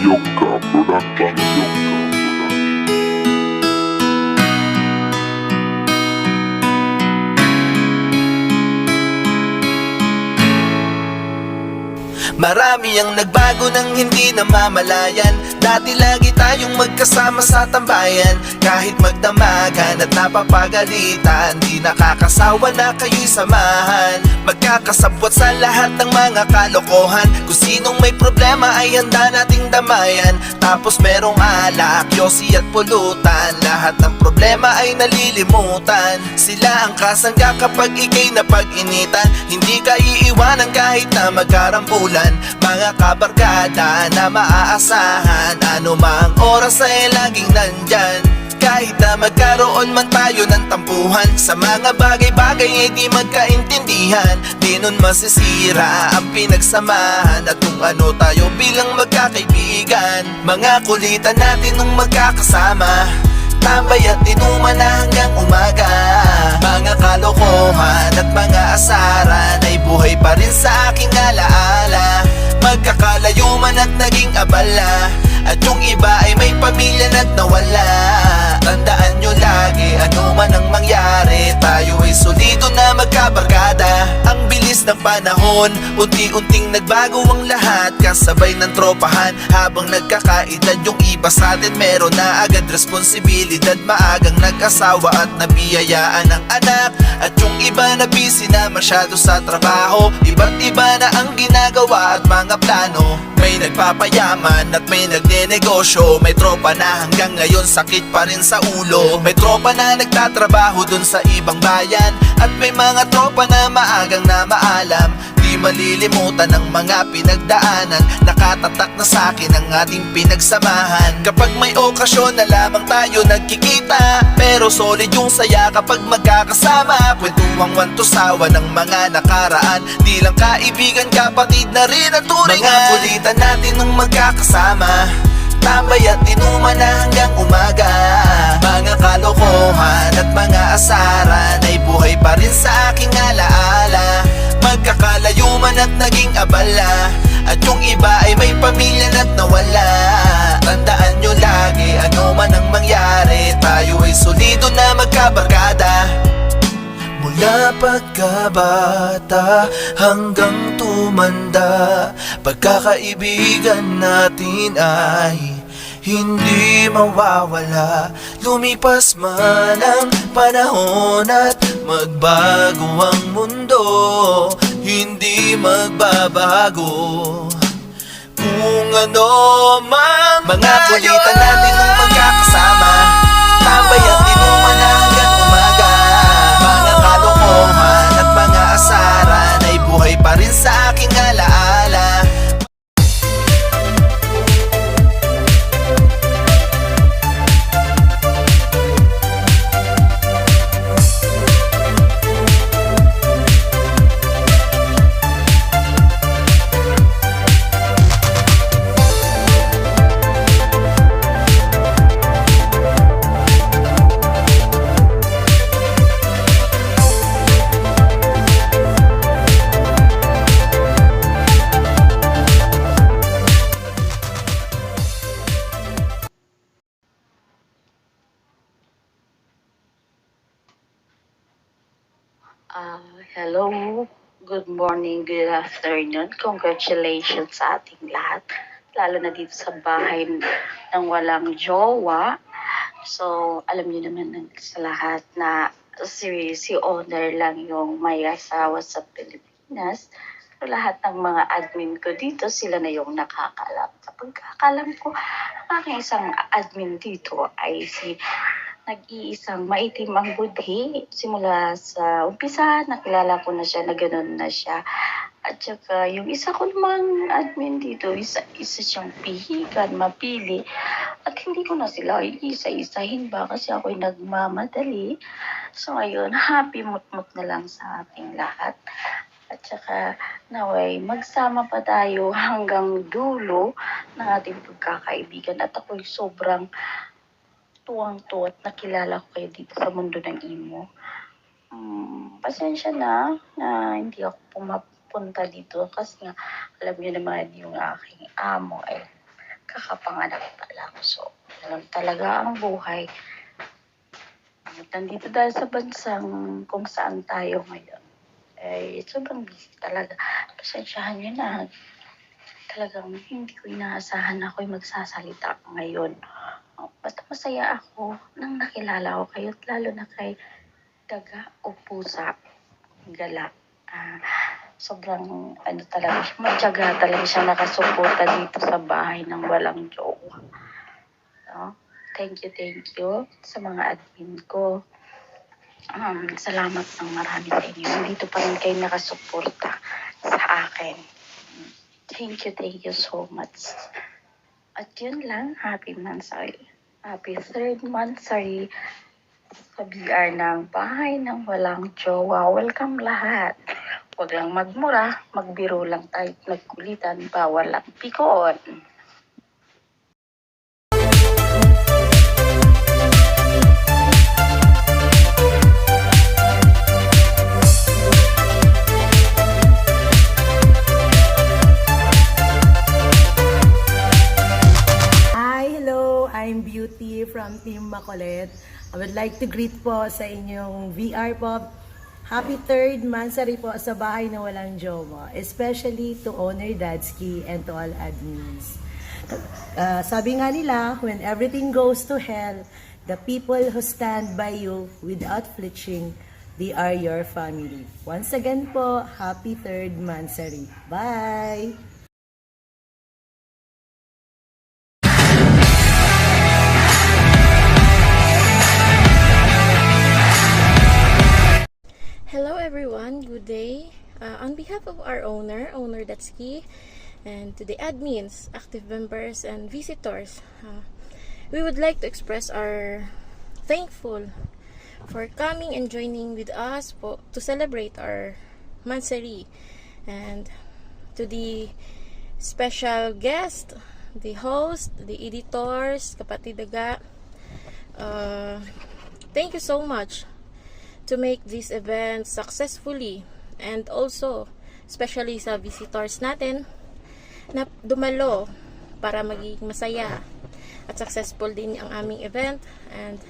Yoga Production Yoga Marami ang nagbago nang hindi namamalayan. Dati lagi tayong magkasama sa tambayan. Kahit magdamagan at napapagalitan Di nakakasawa na kayo'y samahan. Magkakasabwat sa lahat ng mga kalokohan. Kung sinong may problema ay handa nating damayan. Tapos merong alak, yosi at pulutan. Lahat ng problema ay nalilimutan. Sila ang kasangga kapag ikay napag-initan. Hindi ka iiwanan kahit na magkarambulan Mga kabarkada na maaasahan. Ano mang oras ay laging nandyan kahit na magkaroon man tayo ng tampuhan Sa mga bagay-bagay ay di magkaintindihan. Di nun masisira ang pinagsamahan At kung ano tayo bilang magkakaibigan. Mga kulitan natin nung magkakasama Tambay at inuman na hanggang umaga. Mga kalokohan at mga asaran Ay buhay pa rin sa aking alaala. Magkakalayo man at naging abala At yung iba ay may pamilya na't nawala Ay solido na magkabarkada. Ang bilis ng panahon. Unti-unting nagbago ang lahat. Kasabay ng tropahan. Habang nagkakaedad yung iba sa atin Meron na agad responsibilidad. Maagang nag-asawa at nabiyayaan ng anak. At yung iba na busy na masyado sa trabaho. Iba't iba na ang ginagawa at mga plano May nagpapayaman at may nagnenegosyo. May tropa na hanggang ngayon sakit pa rin sa ulo. May tropa na nagtatrabaho dun sa ibang bayan At may mga tropa na maagang na maalam Di malilimutan ang mga pinagdaanan. Nakatatak na sa akin ang ating pinagsamahan. Kapag may okasyon na lamang tayo nagkikita Pero solid yung saya kapag magkakasama. Kwentuang wantosawa ng mga nakaraan Di lang kaibigan kapatid na rin ang turingan. Mga kulitan natin nung magkakasama Tambay at inuman na hanggang umaga. Mga kalokohan at mga asaran Ay buhay pa rin sa aking alaala Magkakalayo at naging abala. At yung iba ay may pamilya na't nawala. Tandaan nyo lagi ano man ang mangyari Tayo ay solido na magkabarkada. Mula pagkabata hanggang tumanda Pagkakaibigan natin ay hindi mawawala. Lumipas man ang panahon at magbago ang mundo Hindi magbabago. Kung ano man Mga kulitan natin nung magkakasama Tambay at inuman na hanggang umaga. Mga kalokohan at mga asaran Ay buhay pa rin sa aking alaala Ah, hello. Good morning, good afternoon. Congratulations sa ating lahat. Lalo na dito sa bahay ng walang jowa. So, alam niyo naman sa lahat na si, si owner lang yung may asawa sa Pilipinas. So, lahat ng mga admin ko dito, sila na yung nakakalam. Sa pagkakalam ko, ang aking isang admin dito ay si nag-iisang maitim ang budhi. Simula sa umpisa, nakilala ko na siya na gano'n na siya. At saka yung isa ko namang admin dito, isa, isa siyang pihikan, mapili. At hindi ko na sila isa-isahin ba kasi ako'y nagmamadali. So ngayon, happy mut-mut na lang sa ating lahat. At saka naway, magsama pa tayo hanggang dulo ng ating pagkakaibigan. At ako'y sobrang tuwang-tuwa at nakilala ko kayo dito sa mundo ng imo. Um, pasensya na na hindi ako pumapunta dito kasi nga alam niyo naman yung aking amo ay kakapanganak pa lang. So, alam talaga ang buhay. Nandito dahil sa bansang kung saan tayo ngayon. Eh, sobrang busy talaga. Pasensyahan niyo na. talagang hindi ko inaasahan na ako'y magsasalita ngayon. Basta masaya ako nang nakilala ko kayo, at lalo na kay Daga o Pusa Gala. Ah, sobrang ano talaga siya, matyaga talaga siya nakasuporta dito sa bahay ng walang jowa. No? Thank you, thank you sa mga admin ko. Um, salamat ng marami sa inyo. Nandito pa rin kayo nakasuporta sa akin. Thank you, thank you so much. At yun lang, happy mansari. Happy third mansari sa BR ng bahay ng walang jowa. Welcome lahat. Huwag lang magmura, magbiro lang tayo, nagkulitan, bawal lang pikon. Team Macolet. I would like to greet po sa inyong VR po. Happy third mansari po sa bahay na walang jowa. Especially to owner Dadsky and to all admins. Uh, sabi nga nila, when everything goes to hell, the people who stand by you without flinching, they are your family. Once again po, happy third mansari. Bye! Uh, on behalf of our owner, owner Datsky, and to the admins, active members, and visitors, uh, we would like to express our thankful for coming and joining with us po, to celebrate our Mansari. And to the special guest, the host, the editors, kapatid daga, uh, thank you so much to make this event successfully and also especially sa visitors natin na dumalo para maging masaya at successful din ang aming event. And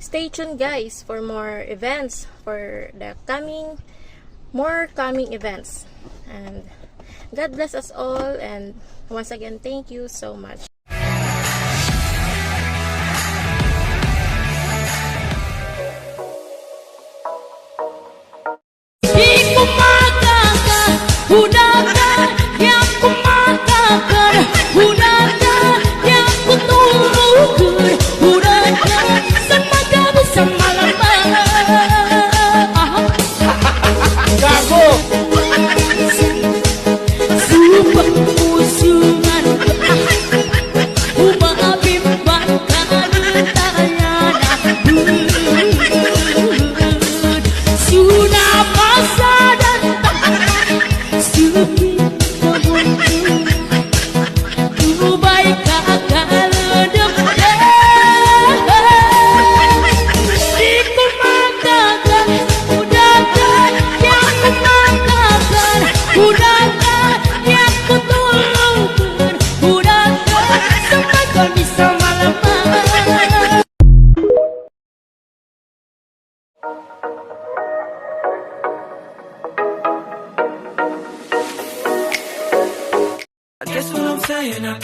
stay tuned guys for more events for the coming more coming events. And God bless us all. And once again thank you so much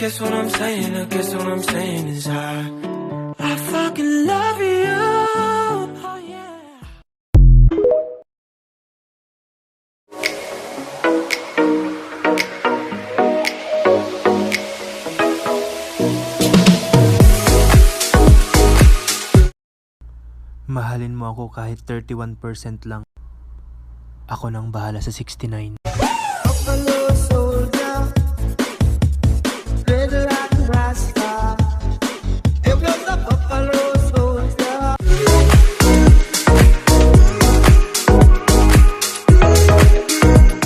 guess what I'm saying, I guess what I'm saying is I, I fucking love you. Oh yeah. Mahalin mo ako kahit 31% lang. Ako nang bahala sa 69.